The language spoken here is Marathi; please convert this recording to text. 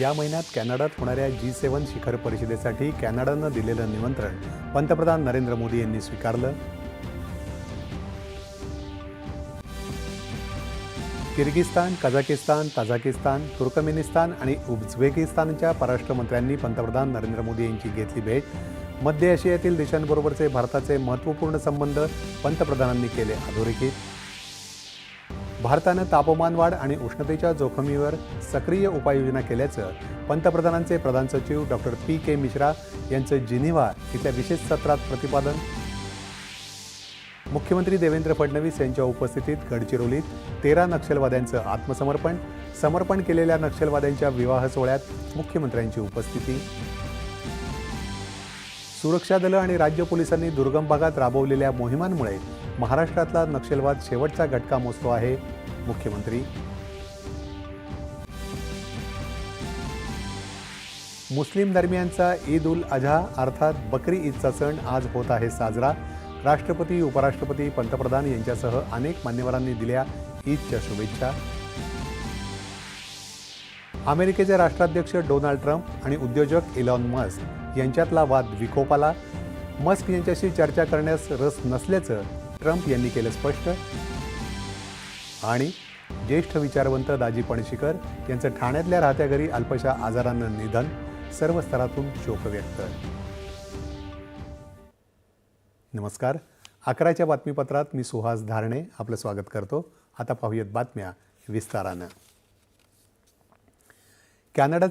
या महिन्यात कॅनडात होणाऱ्या जी सेवन शिखर परिषदेसाठी कॅनडानं दिलेलं निमंत्रण पंतप्रधान नरेंद्र मोदी यांनी स्वीकारलं. किर्गिस्तान कझाकिस्तान ताझाकिस्तान तुर्कमेनिस्तान आणि उझबेकिस्तानच्या परराष्ट्र मंत्र्यांनी पंतप्रधान नरेंद्र मोदी यांची घेतली भेट. मध्य आशियातील देशांबरोबरचे भारताचे महत्त्वपूर्ण संबंध पंतप्रधानांनी केले अधोरेखित. भारतानं तापमानवाढ आणि उष्णतेच्या जोखमीवर सक्रिय उपाययोजना केल्याचं पंतप्रधानांचे प्रधान सचिव डॉक्टर पी. के. मिश्रा यांचं जिनिव्हा इथल्या विशेष सत्रात प्रतिपादन. मुख्यमंत्री देवेंद्र फडणवीस यांच्या उपस्थितीत गडचिरोलीत तेरा नक्षलवाद्यांचं आत्मसमर्पण समर्पण केलेल्या नक्षलवाद्यांच्या विवाह सोहळ्यात मुख्यमंत्र्यांची उपस्थिती. सुरक्षा दलं आणि राज्य पोलिसांनी दुर्गम भागात राबवलेल्या मोहिमांमुळे महाराष्ट्रातला नक्षलवाद शेवटचा घटका मोजतो आहे मुख्यमंत्री. मुस्लिम धर्मियांचा ईद उल अझा अर्थात बकरी ईदचा सण आज होत आहे साजरा. राष्ट्रपती उपराष्ट्रपती पंतप्रधान यांच्यासह अनेक मान्यवरांनी दिल्या ईदच्या शुभेच्छा. अमेरिकेचे राष्ट्राध्यक्ष डोनाल्ड ट्रम्प आणि उद्योजक इलॉन मस्क यांच्यातला वाद विकोपाला. मस्क यांच्याशी चर्चा करण्यास रस नसल्याचं ट्रम्प यांनी केलं स्पष्ट. आणि ज्येष्ठ विचारवंत दाजी पणशीकर यांचं ठाण्यातल्या राहत्या घरी अल्पशा आजारानं निधन सर्व स्तरातून शोक व्यक्त. नमस्कार. अकराच्या बातमीपत्रात मी सुहास धारणे आपलं स्वागत करतो. आता पाहूयात बातम्या विस्तारानं. कॅनडा